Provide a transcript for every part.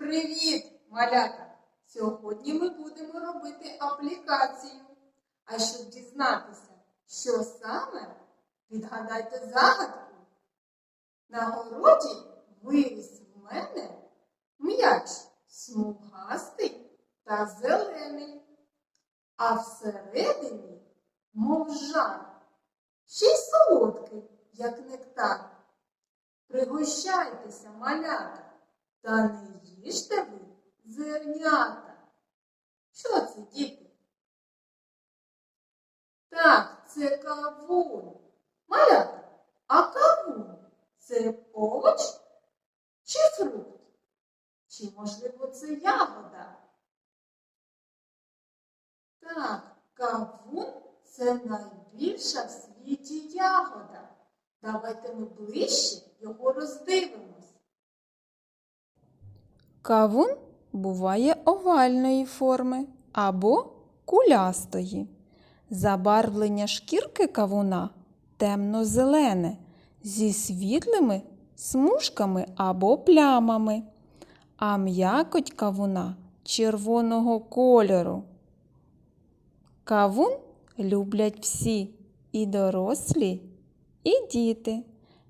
Привіт, малята! Сьогодні ми будемо робити аплікацію. А щоб дізнатися, що саме, відгадайте загадку. На городі виріс в мене м'яч смугастий та зелений, а всередині, мов жар, ще й солодкий, як нектар. Пригощайтеся, малята, та не їжте ви зернята. Що це, діти? Так, це кавун. Малята, а кавун це овоч чи фрукт? Чи, можливо, це ягода? Так, кавун це найбільша в світі ягода. Давайте ми ближче його роздивимось. Кавун буває овальної форми або кулястої. Забарвлення шкірки кавуна темно-зелене зі світлими смужками або плямами, а м'якоть кавуна червоного кольору. Кавун люблять всі і дорослі, і діти.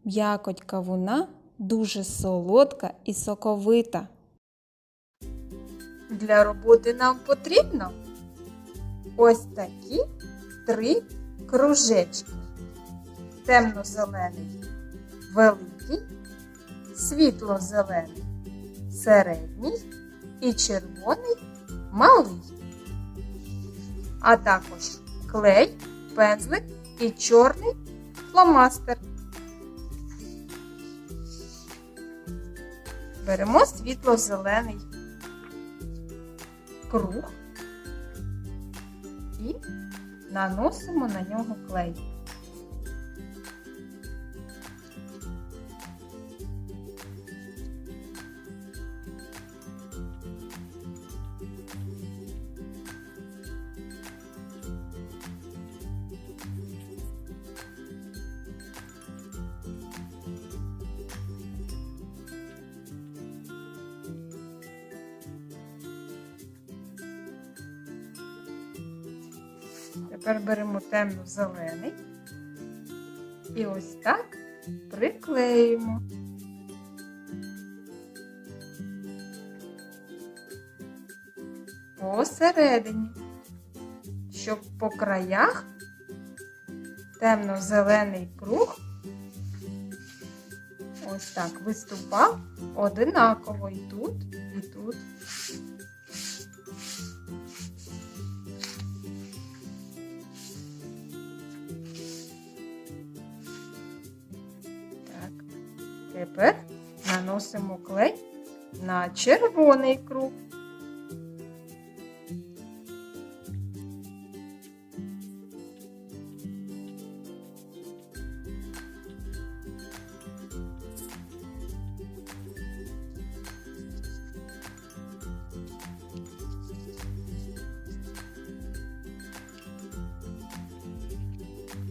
М'якоть кавуна дуже солодка і соковита. Для роботи нам потрібно ось такі три кружечки. Темно-зелений великий, світло-зелений середній і червоний малий. А також клей, пензлик і чорний фломастер. Беремо світло-зелений круг і наносимо на нього клей. Тепер беремо темно-зелений і ось так приклеїмо. Посередині, щоб по краях темно-зелений круг ось так виступав одинаково і тут, і тут. Тепер наносимо клей на червоний круг.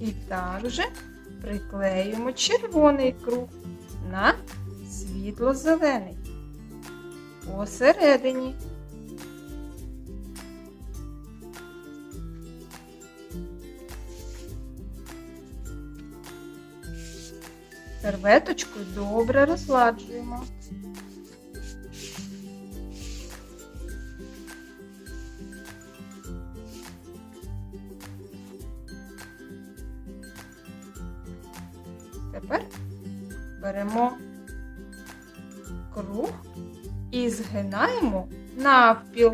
І також приклеюємо червоний круг на світло-зелений посередині. Серветочкою добре розладжуємо. Тепер беремо круг і згинаємо навпіл.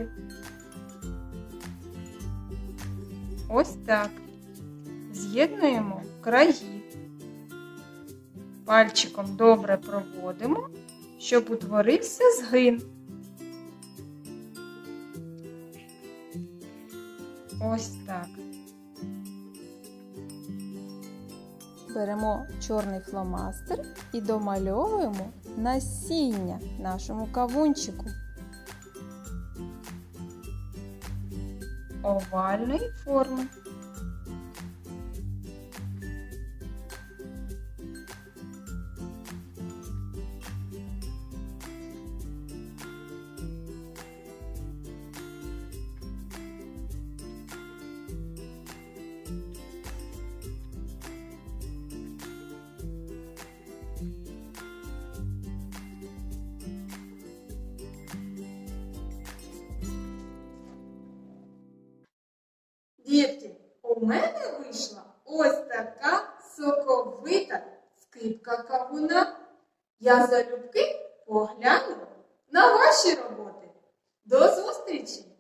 Ось так. З'єднуємо краї. Пальчиком добре проводимо, щоб утворився згин. Ось так. Беремо чорний фломастер і домальовуємо насіння нашому кавунчику. овальної форми. Мене вийшла ось така соковита скипка кавуна. Я залюбки погляну на ваші роботи. До зустрічі!